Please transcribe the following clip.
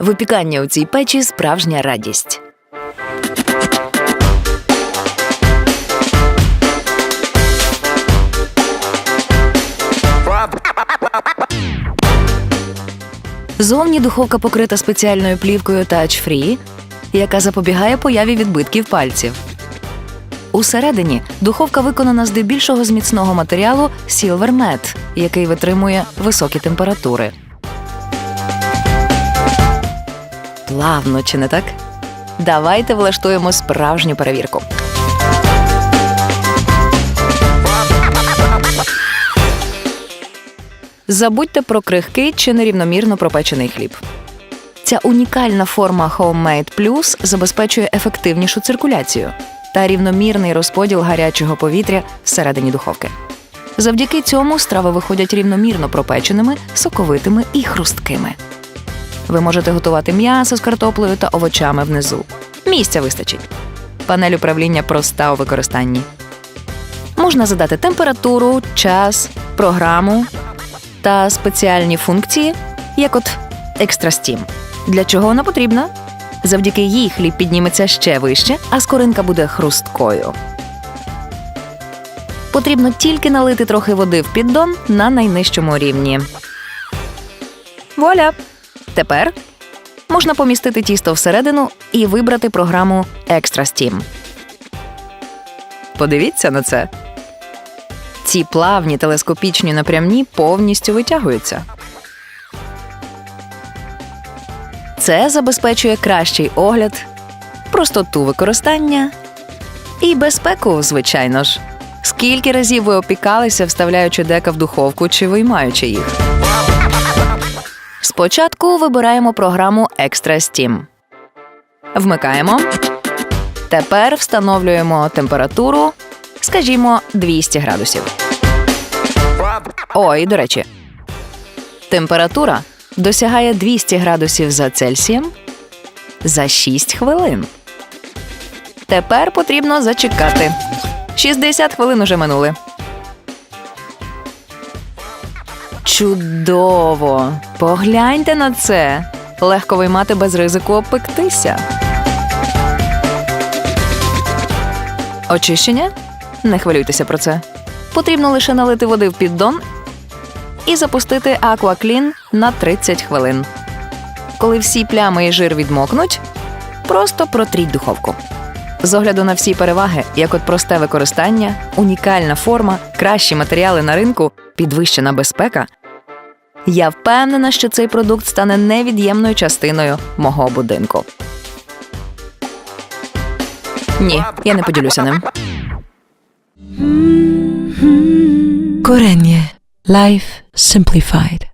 Випікання у цій печі справжня радість. Зовні духовка покрита спеціальною плівкою Touch Free, яка запобігає появі відбитків пальців. Усередині духовка виконана здебільшого з міцного матеріалу Silver Matte, який витримує високі температури. Плавно, чи не так? Давайте влаштуємо справжню перевірку. Забудьте про крихкий чи нерівномірно пропечений хліб. Ця унікальна форма Homemade Plus забезпечує ефективнішу циркуляцію та рівномірний розподіл гарячого повітря всередині духовки. Завдяки цьому страви виходять рівномірно пропеченими, соковитими і хрусткими. Ви можете готувати м'ясо з картоплею та овочами внизу. Місця вистачить. Панель управління проста у використанні. Можна задати температуру, час, програму та спеціальні функції, як от Extra Steam. Для чого вона потрібна? Завдяки їй хліб підніметься ще вище, а скоринка буде хрусткою. Потрібно тільки налити трохи води в піддон на найнижчому рівні. Вуаля! Тепер можна помістити тісто всередину і вибрати програму Extra Steam. Подивіться на це. Ці плавні телескопічні напрямні повністю витягуються. Це забезпечує кращий огляд, простоту використання і безпеку, звичайно ж. Скільки разів ви опікалися, вставляючи дека в духовку чи виймаючи їх? Спочатку вибираємо програму Extra Steam. Вмикаємо. Тепер встановлюємо температуру, скажімо, 200 градусів. Ой, до речі, температура досягає 200 градусів за Цельсієм за 6 хвилин. Тепер потрібно зачекати. 60 хвилин уже минули. Чудово! Погляньте на це. Легко виймати без ризику опектися. Очищення? Не хвилюйтеся про це. Потрібно лише налити води в піддон і запустити акваклін на 30 хвилин. Коли всі плями і жир відмокнуть, просто протріть духовку. З огляду на всі переваги, як от просте використання, унікальна форма, кращі матеріали на ринку, підвищена безпека. Я впевнена, що цей продукт стане невід'ємною частиною мого будинку. Ні, я не поділюся ним. Коренє. Life Simplified.